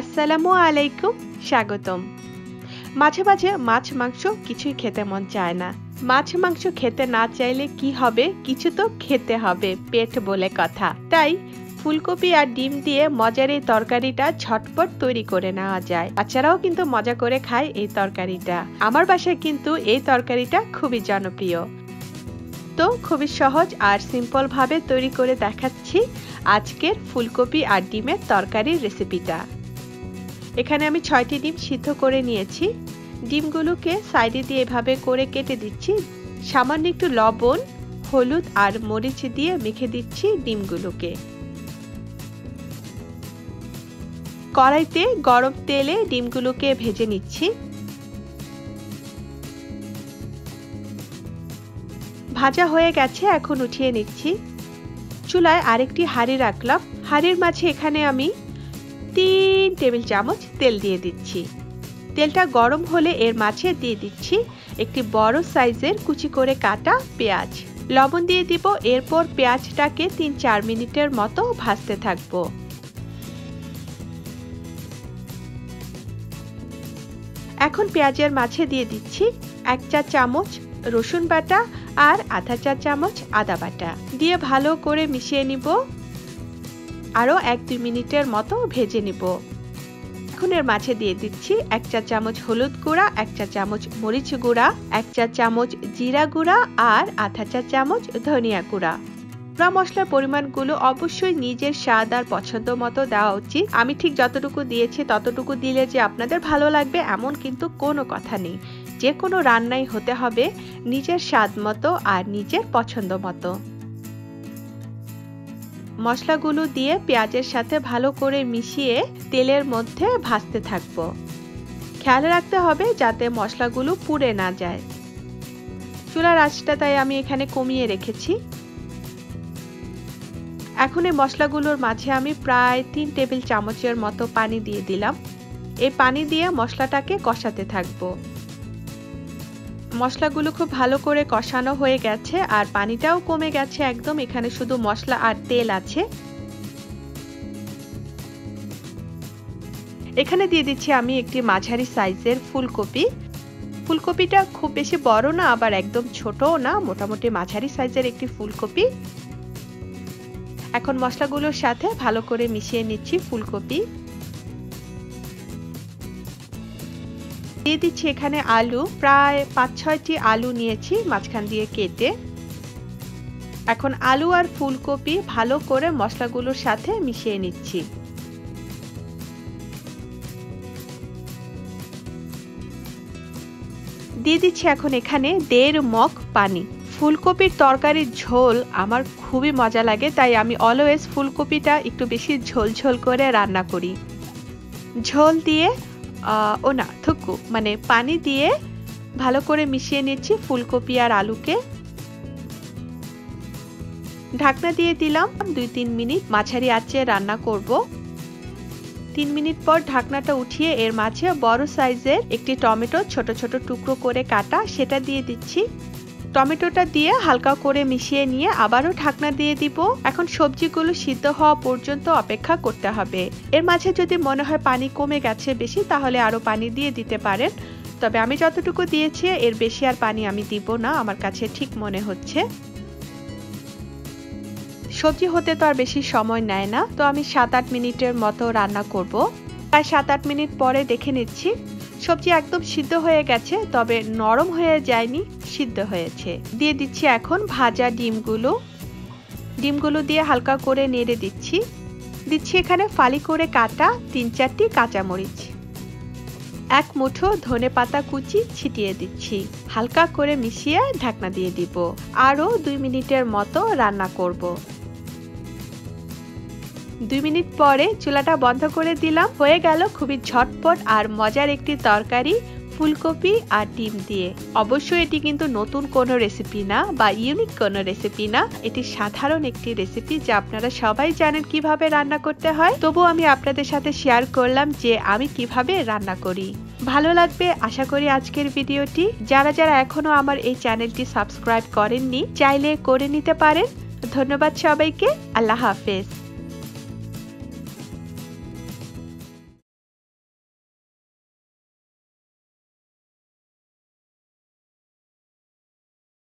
আসসালামু আলাইকুম, স্বাগতম। মাঝে মাঝে মাছ মাংস কিছুই খেতে মন চায় না। মাছ মাংস খেতে না চাইলে কি হবে? কিছু তো খেতে হবে, পেট বলে কথা। তাই ফুলকপি আর ডিম দিয়ে মজার এই তরকারিটা ঝটপট তৈরি করে নেওয়া যায়। বাচ্চারাও কিন্তু মজা করে খায় এই তরকারিটা। আমার বাসায় কিন্তু এই তরকারিটা খুবই জনপ্রিয়। তো খুবই সহজ আর সিম্পল ভাবে তৈরি করে দেখাচ্ছি আজকের ফুলকপি আর ডিমের তরকারির রেসিপিটা এখানে আমি ছয়টি ডিম সিদ্ধ করে নিয়েছি। ডিমগুলোকে সাইডে দিয়ে এভাবে করে কেটে দিচ্ছি। সামান্য একটু লবণ, হলুদ আর মরিচ দিয়ে মেখে দিচ্ছি ডিমগুলোকে। কড়াইতে গরম তেলে ডিমগুলোকে ভেজে নিচ্ছি। ভাজা হয়ে গেছে, এখন উঠিয়ে নিচ্ছি। চুলায় আরেকটি হাঁড়ি রাখলাম। হাঁড়ির মাঝে এখানে আমি তিন টেবিল চামচ তেল দিয়ে দিচ্ছি। তেলটা গরম হলে এর মাঝে দিয়ে দিচ্ছি একটি বড় সাইজের কুচি করে কাটা পেঁয়াজ। লবণ দিয়ে দিব, এরপর পেঁয়াজটাকে তিন চার মিনিটের মতো ভাজতে থাকব। এখন পেঁয়াজের মাঝে দিয়ে দিচ্ছি এক চা চামচ রসুন বাটা আর আধা চা চামচ আদা বাটা। দিয়ে ভালো করে মিশিয়ে নিব। আরও এক দুই মিনিটের মতো ভেজে নিব। এখন এর মাঝে দিয়ে দিচ্ছি এক চা চামচ হলুদ গুঁড়া, এক চা চামচ মরিচ গুঁড়া, এক চা চামচ জিরা গুঁড়া আর আধা চা চামচ ধনিয়া গুঁড়া। গুঁড়া মশলার পরিমাণগুলো অবশ্যই নিজের স্বাদ আর পছন্দ মতো দেওয়া উচিত। আমি ঠিক যতটুকু দিয়েছি ততটুকু দিলে যে আপনাদের ভালো লাগবে এমন কিন্তু কোনো কথা নেই। যে কোনো রান্নাই হতে হবে নিজের স্বাদ মতো আর নিজের পছন্দ মতো। মশলাগুলো দিয়ে পেঁয়াজের সাথে ভালো করে মিশিয়ে তেলের মধ্যে ভাজতে থাকব। খেয়াল রাখতে হবে যাতে মশলাগুলো পুড়ে না যায়। চুলার আঁচটা তাই আমি এখানে কমিয়ে রেখেছি। এখন এই মশলাগুলোর মাঝে আমি প্রায় তিন টেবিল চামচের মতো পানি দিয়ে দিলাম। এই পানি দিয়ে মশলাটাকে কষাতে থাকব। মশলাগুলো খুব ভালো করে কষানো হয়ে গেছে আর পানিটাও কমে গেছে একদম। এখানে শুধু মশলা আর তেল আছে। এখানে দিয়ে দিচ্ছি আমি একটি মাঝারি সাইজের ফুলকপি। ফুলকপিটা খুব বেশি বড় না, আবার একদম ছোটও না, মোটামুটি মাঝারি সাইজের একটি ফুলকপি। এখন মশলাগুলোর সাথে ভালো করে মিশিয়ে নিচ্ছি ফুলকপি। দিয়ে দিচ্ছি এখানে আলু। প্রায় পাঁচ, ছয়টি আলু নিয়েছি মাঝখান দিয়ে কেটে। এখন আলু আর ফুলকপি ভালো করে মশলাগুলোর সাথে মিশিয়ে নিচ্ছি। দিয়ে দিচ্ছি এখন এখানে দেড় মগ পানি। ফুলকপির তরকারির ঝোল আমার খুবই মজা লাগে, তাই আমি অলওয়েজ ফুলকপিটা একটু বেশি ঝোল ঝোল করে রান্না করি। ঝোল দিয়ে ও না, থুকু মানে পানি দিয়ে ভালো করে মিশিয়ে নিচ্ছি ফুলকপি আর আলুকে। ঢাকনা দিয়ে দিলাম দুই তিন মিনিট, মাঝারি আঁচে রান্না করব। তিন মিনিট পর ঢাকনাটা উঠিয়ে এর মাঝে বড় সাইজের একটি টমেটো ছোট ছোট টুকরো করে কাটা, সেটা দিয়ে দিচ্ছি। টমেটোটা দিয়ে হালকা করে মিশিয়ে নিয়ে আবারও ঢাকনা দিয়ে দিব। এখন সবজিগুলো সিদ্ধ হওয়া পর্যন্ত অপেক্ষা করতে হবে। এর মাঝে যদি মনে হয় পানি কমে গেছে বেশি, তাহলে আরও পানি দিয়ে দিতে পারেন। তবে আমি যতটুকু দিয়েছি, এর বেশি আর পানি আমি দিব না, আমার কাছে ঠিক মনে হচ্ছে। সবজি হতে তো আর বেশি সময় নেয় না, তো আমি সাত আট মিনিটের মতো রান্না করব। প্রায় সাত আট মিনিট পরে দেখে নিচ্ছি। সবজি একদম সিদ্ধ হয়ে গেছে, তবে নরম হয়ে যায়নি, সিদ্ধ হয়েছে। দিয়ে দিচ্ছি এখন ভাজা ডিমগুলো। ডিমগুলো দিয়ে হালকা করে নেড়ে দিচ্ছি। দিচ্ছি এখানে ফালি করে কাটা তিন চারটি কাঁচামরিচ। এক মুঠো ধনে পাতা কুচি ছিটিয়ে দিচ্ছি। হালকা করে মিশিয়ে ঢাকনা দিয়ে দিব। আরও দুই মিনিটের মতো রান্না করব। দুই মিনিট পরে চুলাটা বন্ধ করে দিলাম। হয়ে গেল খুবই ঝটপট আর মজার একটি তরকারি, ফুলকপি আর ডিম দিয়ে। অবশ্যই এটি কিন্তু নতুন কোনো রেসিপি না বা ইউনিক কোনো রেসিপি না। এটি সাধারণ একটি রেসিপি যা আপনারা সবাই জানেন কীভাবে রান্না করতে হয়। তবু আমি আপনাদের সাথে শেয়ার করলাম যে আমি কীভাবে রান্না করি। ভালো লাগবে আশা করি আজকের ভিডিওটি। যারা যারা এখনও আমার এই চ্যানেলটি সাবস্ক্রাইব করেননি, চাইলে করে নিতে পারেন। ধন্যবাদ সবাইকে। আল্লাহ হাফেজ।